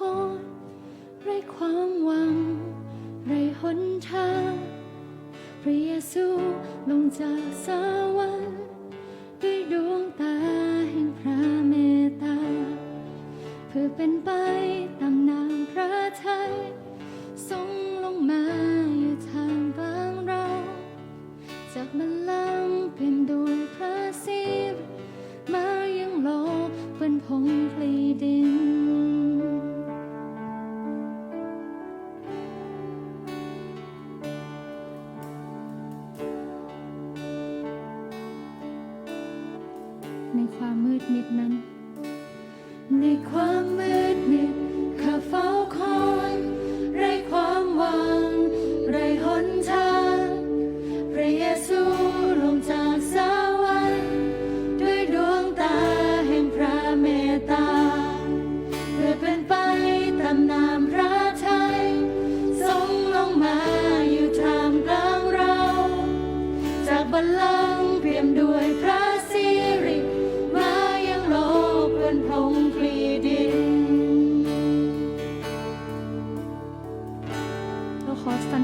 คไรความหวัง ไรหนทางพระเยซูลงจากสวรรค์ด้วยดวงตาแห่งพระเมตตา เพื่อเป็นไปตามนามพระทัยทรงลงมา ความมืดมิดนั้น ในความมืด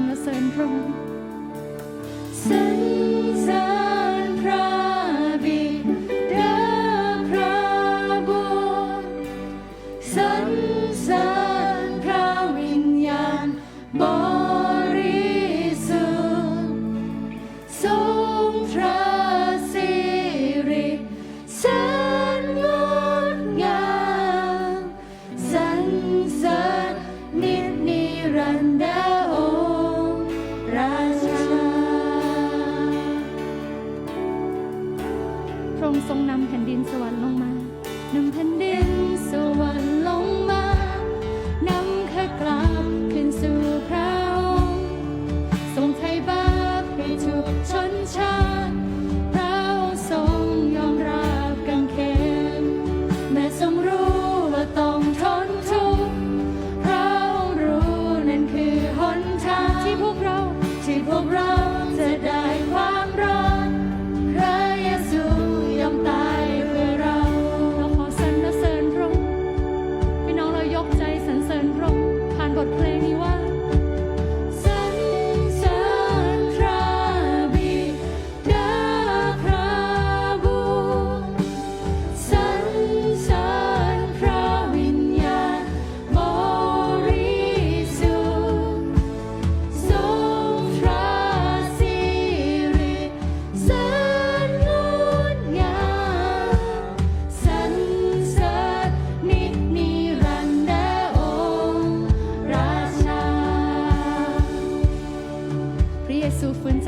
the syndrome. syndrome.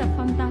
十分大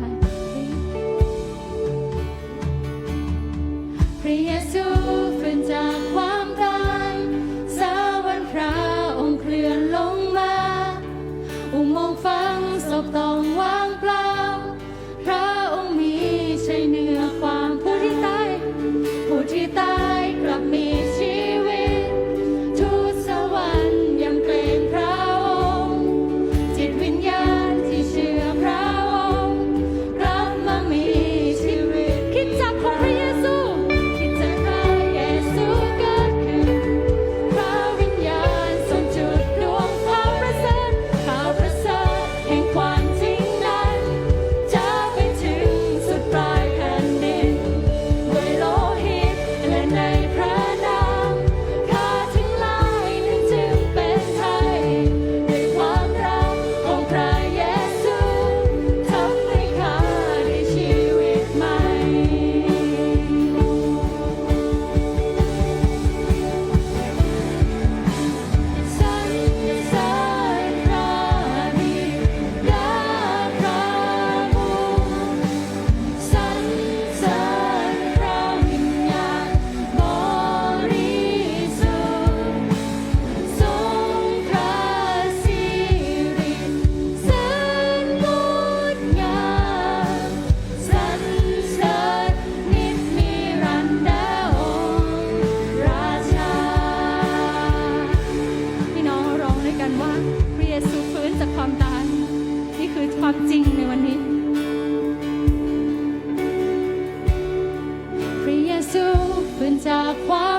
จากความตาย นี่คือความจริงในวันนี้ พระเยซูฟื้นจากความ